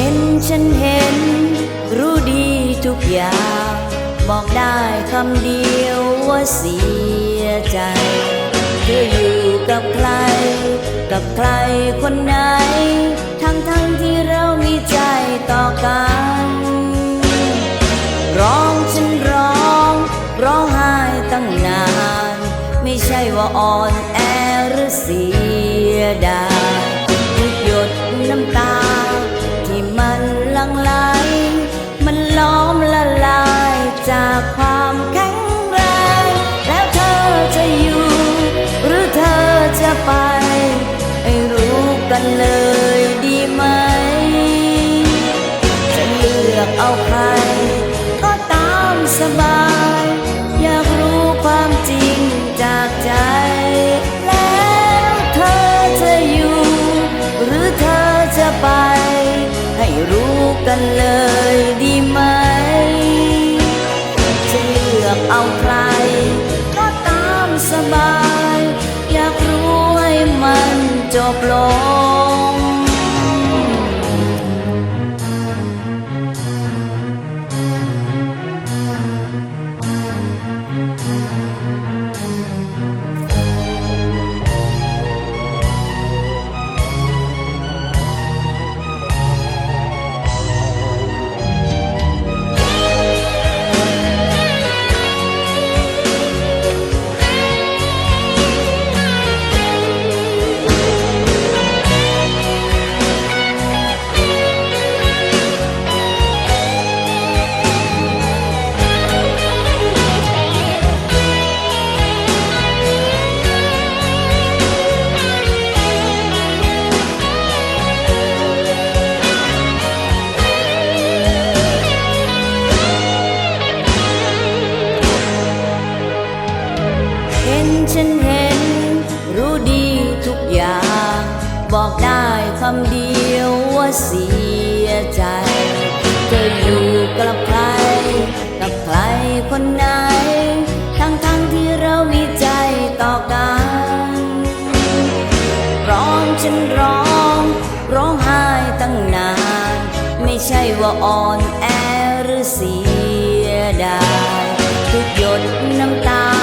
เห็นฉันเห็น รู้ดีทุกอย่าง บอกได้คำเดียวว่าเสียใจ เธออยู่กับใคร กับใครคนไหน ทั้งทั้งที่เรามีใจต่อกัน ร้องฉันร้อง ร้องไห้ตั้งนาน ไม่ใช่ว่าอ่อนแอหรือเสียดายางลา กันเลยดีไหม จะเลือกเอาใคร ก็ตามสบาย อยากรู้ให้มันจบลง ฉันเห็น รู้ดีทุกอย่าง บอกได้คำเดียวว่าเสียใจ เธออยู่กับใคร กับใครคนไหน ทั้งทั้งๆที่เรามีใจต่อกัน ร้องฉันร้อง ร้องไห้ตั้งนาน ไม่ใช่ว่าอ่อนแอหรือเสียดายทุกหยดน้ำตา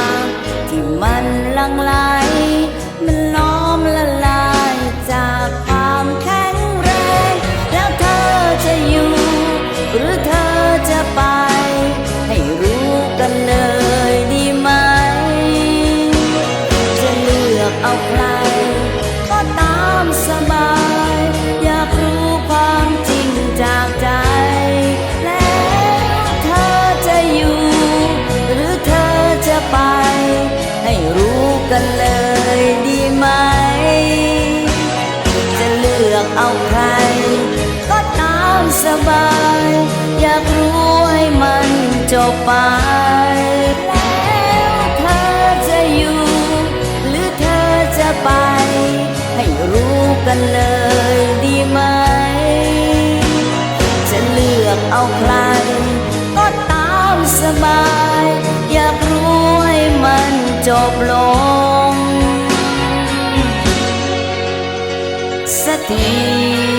เอกเอาใครก็ตามสบาย อยากรู้ความจริงจากใจ แล้วเธอจะอยู่ หรือเธอจะไป ให้รู้กันเลยดีไหม จะเลือกเอาใคร ก็ตามสบาย อยากรู้ให้มันจบไป ไป ให้รู้กันเลยดีไหม จะเลือกเอาใคร ก็ตามสบาย อยากรู้ให้มันจบลงสักที